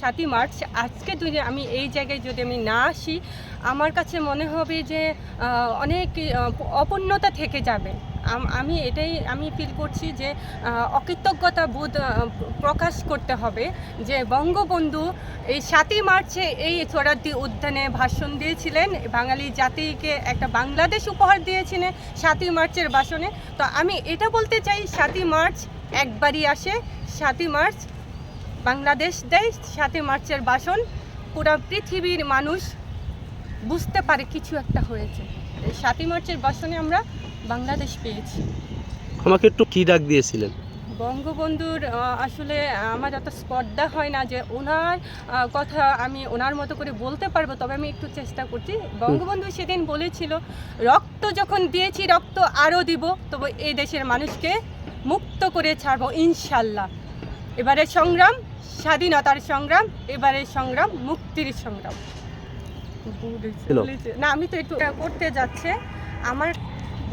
সাতই মার্চ। আজকে যদি আমি এই জায়গায় যদি আমি না আসি, আমার কাছে মনে হবে যে অনেক অপূর্ণতা থেকে যাবে। আমি এটাই আমি ফিল করছি যে অকৃতজ্ঞতা বোধ প্রকাশ করতে হবে যে, বঙ্গবন্ধু এই সাতই মার্চে এই চোরাদ্দি উদ্যানে ভাষণ দিয়েছিলেন। বাঙালি জাতিকে একটা বাংলাদেশ উপহার দিয়েছিলেন সাতই মার্চের ভাষণে। তো আমি এটা বলতে চাই, সাতই মার্চ একবারই আসে। সাতই মার্চ বাংলাদেশ দেয় সাতই মার্চের বাসন পুরো পৃথিবীর মানুষ বুঝতে পারে কিছু একটা হয়েছে। সাতই মার্চের বাসনে আমরা বাংলাদেশ পেয়েছি। আমাকে একটু কি ডাক দিয়েছিলেন? বঙ্গবন্ধুর আসলে আমার এত স্পর্ধা হয় না যে ওনার কথা আমি ওনার মতো করে বলতে পারব তবে আমি একটু চেষ্টা করছি। বঙ্গবন্ধু সেদিন বলেছিল রক্ত যখন দিয়েছি রক্ত আরও দিব তবে এই দেশের মানুষকে মুক্ত করে ছাড়বো ইনশাল্লাহ। এবারে সংগ্রাম স্বাধীনতার সংগ্রাম এবারে সংগ্রাম মুক্তির সংগ্রাম। না আমি তো একটু করতে যাচ্ছে। আমার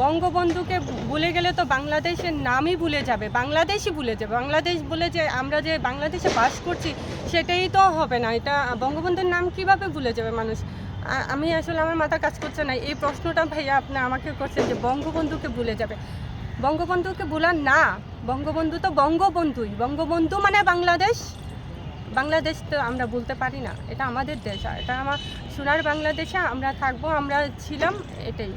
বঙ্গবন্ধুকে ভুলে গেলে তো বাংলাদেশের নামই ভুলে যাবে বাংলাদেশই ভুলে যাবে। বাংলাদেশ বলে যে আমরা যে বাংলাদেশে বাস করছি সেটাই তো হবে না। এটা বঙ্গবন্ধুর নাম কীভাবে ভুলে যাবে মানুষ? আমি আসলে আমার মাথা কাজ করছে না। এই প্রশ্নটা ভাইয়া আপনি আমাকে করছেন যে বঙ্গবন্ধুকে ভুলে যাবে। বঙ্গবন্ধুকে ভুলার না। বঙ্গবন্ধু তো বঙ্গবন্ধুই। বঙ্গবন্ধু মানে বাংলাদেশ। বাংলাদেশ তো আমরা বলতে পারি না। এটা আমাদের দেশ এটা আমার সোনার বাংলাদেশে আমরা থাকব, আমরা ছিলাম এটাই।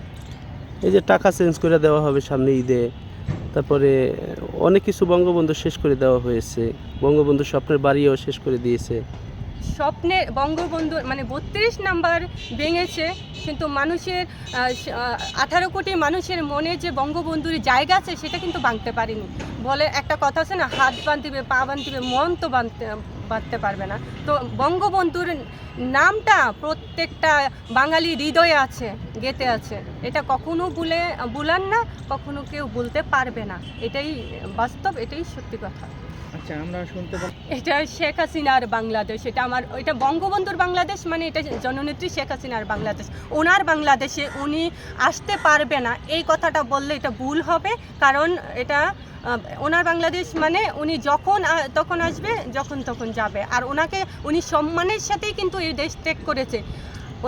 এই যে টাকা চেঞ্জ করে দেওয়া হবে সামনে ঈদে, তারপরে অনেক কিছু বঙ্গবন্ধু শেষ করে দেওয়া হয়েছে। বঙ্গবন্ধু স্বপ্নের বাড়িও শেষ করে দিয়েছে। স্বপ্নে বঙ্গবন্ধু মানে বত্রিশ নাম্বার ভেঙেছে, কিন্তু মানুষের আঠারো কোটি মানুষের মনে যে বঙ্গবন্ধুর জায়গা আছে, সেটা কিন্তু বাঁধতে পারেনি। বলে একটা কথা আছে না, হাত বাঁধবে, পা বাঁধবে, মন তো বাঁধতে বাঁধতে পারবে না। তো বঙ্গবন্ধুর নামটা প্রত্যেকটা বাঙালি হৃদয়ে আছে গেতে আছে। এটা কখনো ভুলে, ভুলান না, কখনো কেউ বলতে পারবে না। এটাই বাস্তব, এটাই সত্যি কথা। আচ্ছা আমরা শুনতে এটা শেখ হাসিনার বাংলাদেশ, এটা আমার এটা বঙ্গবন্ধুর বাংলাদেশ মানে এটা জননেত্রী শেখ হাসিনার বাংলাদেশ। ওনার বাংলাদেশে উনি আসতে পারবে না। এই কথাটা বললে এটা ভুল হবে, কারণ এটা ওনার বাংলাদেশ মানে উনি যখন তখন আসবে, যখন তখন যাবে। আর ওনাকে উনি সম্মানের সাথেই কিন্তু এই দেশ ত্যাগ করেছে।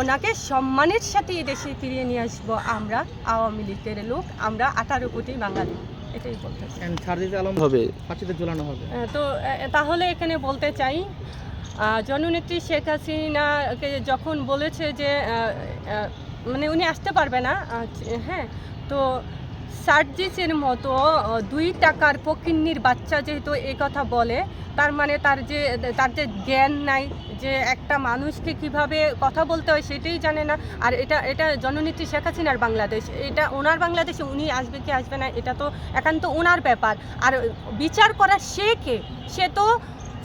ওনাকে সম্মানের সাথে এই দেশে ফিরিয়ে নিয়ে আসব আমরা, আওয়ামী লীগের লোক। আমরা আঠারো কোটি বাঙালি। এটাই বলতে চাই। And আলম হবে ফাঁসিতে ঝোলানো হবে তো তাহলে এখানে বলতে চাই আহ, জননেত্রী শেখ হাসিনাকে যখন বলেছে যে মানে উনি আসতে পারবে না হ্যাঁ তো সার্জিসের মতো দুই টাকার পকিন্নির বাচ্চা যেহেতু এই কথা বলে, তার মানে তার যে তার যে জ্ঞান নাই, যে একটা মানুষকে কীভাবে কথা বলতে হয় সেটাই জানে না। আর এটা এটা জননেত্রী শেখ হাসিনার বাংলাদেশ, এটা ওনার বাংলাদেশে উনি আসবে কি আসবে না, এটা তো একান্ত ওনার ব্যাপার। আর বিচার করা সে কে? সে তো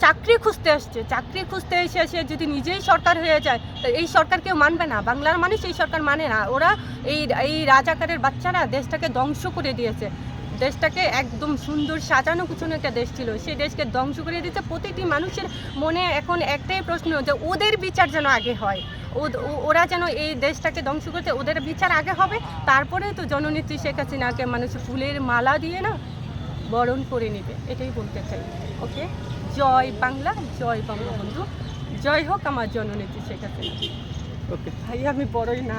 চাকরি খুঁজতে আসছে, চাকরি খুঁজতে এসে সে যদি নিজেই সরকার হয়ে যায়, তো এই সরকার কেউ মানবে না। বাংলার মানুষ এই সরকার মানে না। ওরা এই এই রাজাকারের বাচ্চারা দেশটাকে ধ্বংস করে দিয়েছে। দেশটাকে একদম সুন্দর সাজানো কুচনো একটা দেশ ছিল। সেই দেশকে ধ্বংস করে দিয়েছে। প্রতিটি মানুষের মনে এখন একটাই প্রশ্ন, যে ওদের বিচার যেন আগে হয়। ওরা যেন এই দেশটাকে ধ্বংস করতে, ওদের বিচার আগে হবে। তারপরে তো জননেত্রী শেখ হাসিনাকে মানুষ ফুলের মালা দিয়ে না বরণ করে নেবে। এটাই বলতে চাই। ওকে? জয় বাংলা জয় বঙ্গবন্ধু। জয় হোক আমার জননীতি শেখ হাসিনা। ওকে ভাই আমি বড়ই না